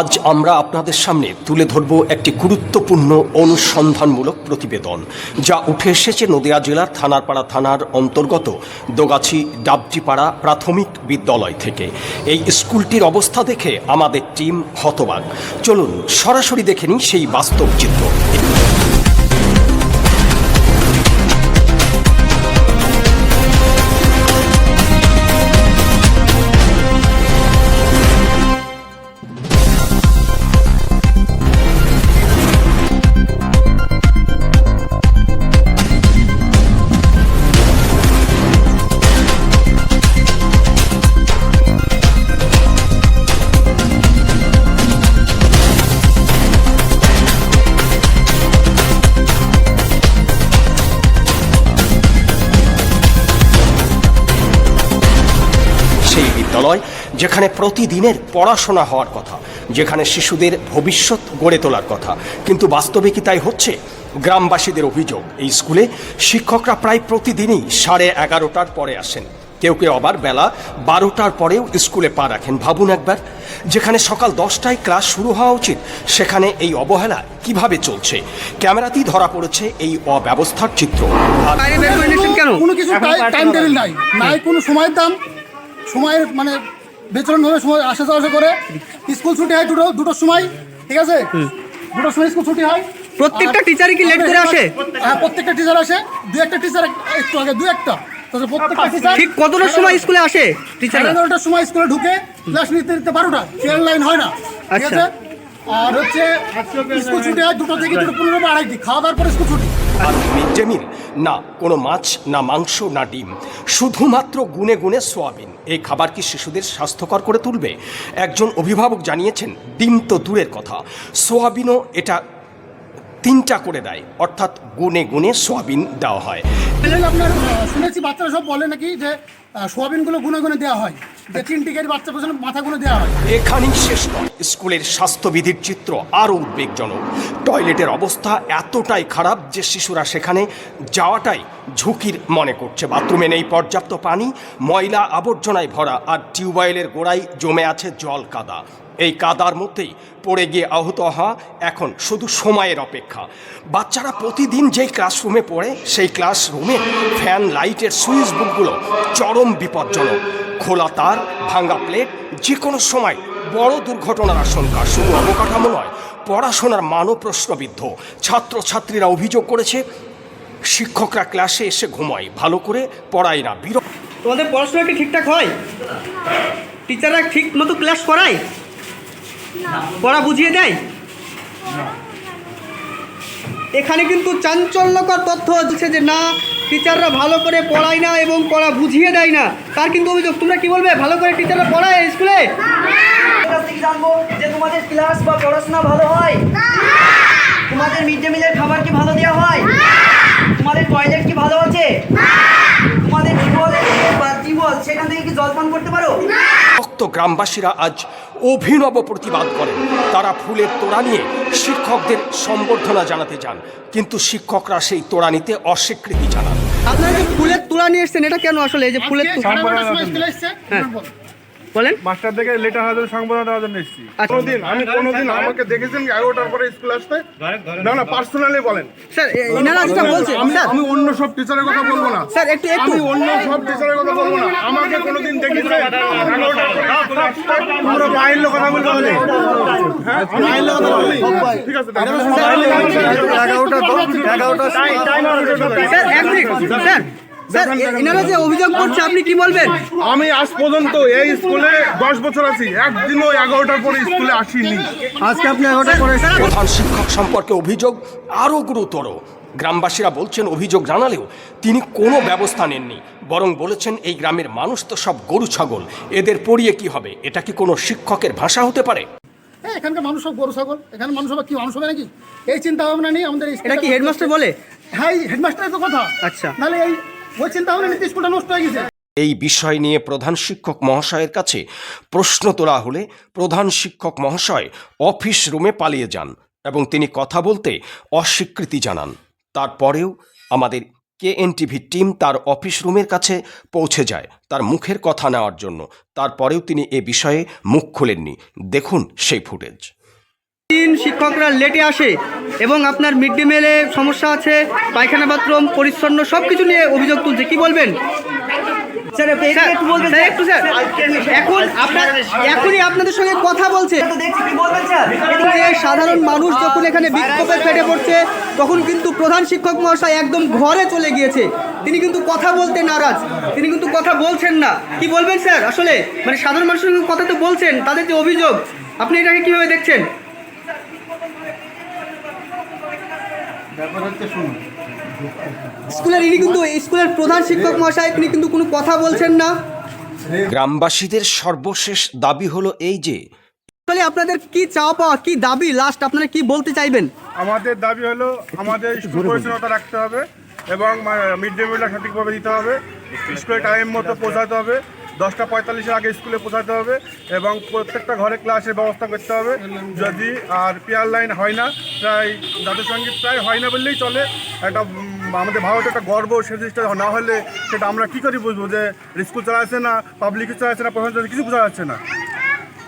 আজ আমরা আপনাদের সামনে তুলে ধরব একটি গুরুত্বপূর্ণ অনুসন্ধানমূলক প্রতিবেদন, যা উঠে এসেছে নদিয়া জেলার থানারপাড়া থানার অন্তর্গত দোগাছি ডাবজিপাড়া প্রাথমিক বিদ্যালয় থেকে। এই স্কুলটির অবস্থা দেখে আমাদের টিম হতবাক। চলুন সরাসরি দেখে নিই সেই বাস্তব চিত্র। বিদ্যালয় যেখানে প্রতিদিনের পড়াশোনা হওয়ার কথা যেখানে শিশুদের ভবিষ্যৎ গড়ে তোলার কথা। কিন্তু বাস্তবে কি তাই হচ্ছে? গ্রামবাসীদের অভিযোগ এই স্কুলে শিক্ষকরা প্রায় প্রতিদিনই সাড়ে এগারোটার পরে আসেন। কেউ কেউ আবার বেলা বারোটার পরেও স্কুলে পা রাখেন। ভাবুন একবার যেখানে সকাল দশটায় ক্লাস শুরু হওয়া উচিত সেখানে এই অবহেলা কীভাবে চলছে? ক্যামেরাতেই ধরা পড়েছে এই অব্যবস্থার চিত্র। কোনো কিছু টাইম টেবিল নাই। নাই কোনো সময়ের দাম সময়ের মানে বেচরণভাবে সময় আসা যাওয়া আসা করে। স্কুল ছুটি হয় দুটো দুটোর সময় ঠিক আছে? দুটোর সময় স্কুল ছুটি হয়। প্রত্যেকটা টিচারই কি লেট করে আসে? হ্যাঁ প্রত্যেকটা টিচার আসে। দু একটা টিচার একটু আগে দু একটা। তাহলে প্রত্যেকটা টিচার ঠিক কতটার সময় স্কুলে আসে টিচার এগারোটার সময় স্কুলে ঢুকে ক্লাস নিতে নিতে বারোটা। ট্রেন লাইন হয় না ঠিক আচ্ছা। আছে? আর হচ্ছে স্কুল ছুটি হয় দুটো থেকে দুটো পনেরো বা আড়াইটি। খাওয়া দাওয়ার পরে স্কুল ছুটি। আর মিড ডে মিল না কোনো মাছ না মাংস না ডিম শুধুমাত্র গুনে গুনে সোয়াবিন। এই খাবার কি শিশুদের স্বাস্থ্যকর করে তুলবে? একজন অভিভাবক জানিয়েছেন ডিম তো দূরের কথা। সোয়াবিনও এটা তিনটা করে দেয় অর্থাৎ গুনে গুনে সোয়াবিন দেওয়া হয়। আপনার শুনেছি বাচ্চারা সব বলে নাকি যে সোয়াবিনগুলো গুনে গুনে দেওয়া হয়। যে তিন টিকের বাচ্চা পর্যন্ত মাথাগুলো দেওয়া হয়। এখানেই শেষ নয়। স্কুলের স্বাস্থ্যবিধির চিত্র আরও উদ্বেগজনক। টয়লেটের অবস্থা এতটাই খারাপ যে শিশুরা সেখানে যাওয়াটাই ঝুঁকির মনে করছে। বাথরুমে নেই পর্যাপ্ত পানি, ময়লা আবর্জনায় ভরা আর টিউবওয়েলের গোড়ায় জমে আছে জল কাদা। এই কাদার মধ্যেই পড়ে গিয়ে আহত হওয়া এখন শুধু সময়ের অপেক্ষা। বাচ্চারা প্রতিদিন যেই ক্লাসরুমে পড়ে, সেই ক্লাসরুমে ফ্যান, লাইটের সুইচ বোর্ডগুলো চরম বিপজ্জনক। খোলা তার, ভাঙা প্লেট যে কোনো সময় বড় দুর্ঘটনার আশঙ্কা। শুধু অবকাঠামো নয়, পড়াশোনার মানও প্রশ্নবিদ্ধ। ছাত্রছাত্রীরা অভিযোগ করেছে, শিক্ষকরা ক্লাসে এসে ঘুমায়। ভালো করে পড়ায় না, বিরক্ত। তোমাদের পড়াশোনা কি ঠিকঠাক হয়? টিচাররা ঠিক মতো ক্লাস করায়? পড়া বুঝিয়ে দেয়? এখানে কিন্তু চাঞ্চল্যকর তথ্য হচ্ছে যে না টিচাররা ভালো করে পড়ায় না এবং পড়া বুঝিয়ে দেয় না, তার কিন্তু অভিযোগ। তোমরা কি বলবে? ভালো করে টিচাররা পড়ায় স্কুলে জানব যে তোমাদের ক্লাস বা পড়াশোনা ভালো হয়? তোমাদের মিড ডে মিলের খাবার কি ভালো দেওয়া হয়? তোমাদের টয়লেট কি ভালো আছে? তোমাদের টিউবওয়েল বা টিউবওয়েল সেখান থেকে কি জল পান করতে পারো? গ্রামবাসীরা আজ অভিনব প্রতিবাদ করেন। তারা ফুলের তোড়া নিয়ে শিক্ষকদের সম্বর্ধনা জানাতে যান কিন্তু শিক্ষকরা সেই তোড়া নিতে অস্বীকৃতি জানান। আপনারা যে ফুলের তোড়া নিয়ে এসছেন এটা কেন আসলে এই যে ফুলের আজকে বলেন। মাস্টার থেকে লেটার হাজার সংবর্ধনা দেওয়ার জন্য এসেছি। আচ্ছা। কোনোদিন আমি কোনোদিন আমাকে দেখেছেন এগারোটার পরে স্কুল আসতে? না না পার্সোনালি বলেন। স্যার এনারা যেটা বলছে আমি আমি অন্য সব টিচারের কথা বলব না। স্যার একটু একটু আমি অন্য সব টিচারের কথা বলব না। আমাকে কোনোদিন আসতে পুরো বাইরের লোক কথা বলতে হলে হ্যাঁ? বাইরের লোক কথা বলি। ঠিক আছে এগারোটা এগারোটা স্যার এক মিনিট স্যার। স্যার এনারা যে অভিযোগ করছে আপনি কি বলবেন? আমি আজ পর্যন্ত এই স্কুলে দশ বছর আছি। একদিনও এগারোটার পরে স্কুলে আসিনি। আজকে আপনি এগারোটা করে প্রধান শিক্ষক সম্পর্কে অভিযোগ আরও গুরুতর। গ্রামবাসীরা বলছেন অভিযোগ জানালেও তিনি কোনো ব্যবস্থা নেননি। বরং বলেছেন এই গ্রামের মানুষ তো সব গরু ছাগল। এদের পড়িয়ে কি হবে? এটা কি কোনো শিক্ষকের ভাষা হতে পারে? হ্যাঁ এখানকার মানুষ সব গরু ছাগল। এখানে মানুষ সব কি মানুষ হবে নাকি? এই চিন্তা ভাবনা নেই আমাদের এটা কি হেডমাস্টার বলে? হ্যাঁ হেডমাস্টারের তো কথা। আচ্ছা। নাহলে এই ওই চিন্তা ভাবনা স্কুলটা নষ্ট হয়ে গেছে। এই বিষয় নিয়ে প্রধান শিক্ষক মহাশয়ের কাছে প্রশ্ন তোলা হলে প্রধান শিক্ষক মহাশয় অফিস রুমে পালিয়ে যান এবং তিনি কথা বলতে অস্বীকৃতি জানান। তারপরেও আমাদের কেএনটিভির টিম তার অফিস রুমের কাছে পৌঁছে যায় তার মুখের কথা নেওয়ার জন্য। তারপরেও তিনি এ বিষয়ে মুখ খোলেননি। দেখুন সেই ফুটেজ। শিক্ষকরা লেটে আসে এবং আপনার মিড ডে মিলে সমস্যা আছে পায়খানা বাথরুম পরিচ্ছন্ন সব কিছু নিয়ে অভিযোগ তুলছে। কি বলবেন? স্যার একটু একটু বলবেন স্যার, একটু স্যার। এখন আপনার এখনই আপনাদের সঙ্গে কথা বলছে। সাধারণ মানুষ যখন এখানে বিক্ষোভে ফেটে পড়ছে তখন কিন্তু প্রধান শিক্ষক মহাশয় একদম ঘরে চলে গিয়েছে। তিনি কিন্তু কথা বলতে নারাজ। তিনি কিন্তু কথা বলছেন না। কি বলবেন স্যার? আসলে মানে সাধারণ মানুষের সঙ্গে কথা তো বলছেন তাদের যে অভিযোগ আপনি এটাকে কীভাবে দেখছেন? স্কুলের ইনি কিন্তু স্কুলের প্রধান শিক্ষক মহাশয় তিনি কিন্তু কোনো কথা বলছেন না। গ্রামবাসীদের সর্বশেষ দাবি হলো এই যে আসলে আপনাদের কি চাওয়া পাওয়া কি দাবি লাস্ট আপনারা কি বলতে চাইবেন? আমাদের দাবি হলো আমাদের স্কুল পরিচ্ছন্নতা রাখতে হবে এবং মিড ডে মিলটা সঠিকভাবে দিতে হবে। স্কুলে টাইম মতো পৌঁছাতে হবে। দশটা পঁয়তাল্লিশের আগে স্কুলে পৌঁছাতে হবে এবং প্রত্যেকটা ঘরে ক্লাসের ব্যবস্থা করতে হবে। যদি আর পেয়ার লাইন হয় না, প্রায় জাতীয় সংগীত প্রায় হয় না বললেই চলে। একটা আমাদের ভারতের একটা গর্ব সে জিনিসটা না হলে সেটা আমরা কী করে বুঝব যে স্কুল চালাচ্ছে না পাবলিক চালাচ্ছে না প্রশাসন কিছু বোঝা যাচ্ছে না।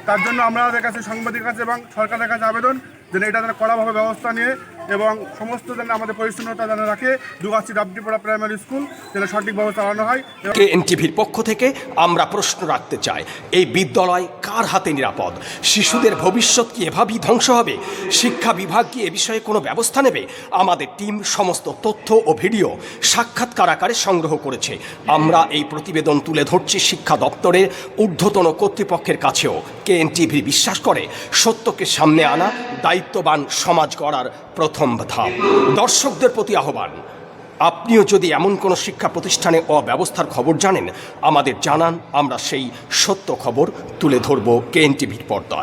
তার জন্য আমাদের কাছে সাংবাদিকের কাছে এবং সরকারের কাছে আবেদন, যেন এটা যেন কড়াভাবে ব্যবস্থা নিয়ে এবং সমস্ত যেন আমাদের পরিচ্ছন্নতা যেন রাখে, দুগাছি ডাবডিপাড়া প্রাইমারি স্কুল যেন সঠিকভাবে চালানো হয়। এবং কেএনটিভির পক্ষ থেকে আমরা প্রশ্ন রাখতে চাই, এই বিদ্যালয় কার হাতে নিরাপদ? শিশুদের ভবিষ্যৎ কি এভাবেই ধ্বংস হবে? শিক্ষা বিভাগ কি এ বিষয়ে কোনো ব্যবস্থা নেবে? আমাদের টিম সমস্ত তথ্য ও ভিডিও সাক্ষাৎকার আকারে সংগ্রহ করেছে। আমরা এই প্রতিবেদন তুলে ধরছি শিক্ষা দপ্তরের ঊর্ধ্বতন কর্তৃপক্ষের কাছেও। কেএনটিভি বিশ্বাস করে, সত্যকে সামনে আনা দায়িত্ববান সমাজ গড়ার প্রথম ধাপ। দর্শকদের প্রতি আহ্বান, আপনিও যদি এমন কোনো শিক্ষা প্রতিষ্ঠানে অব্যবস্থার খবর জানেন, আমাদের জানান, আমরা সেই সত্য খবর তুলে ধরব কেএনটিভির পর্দায়।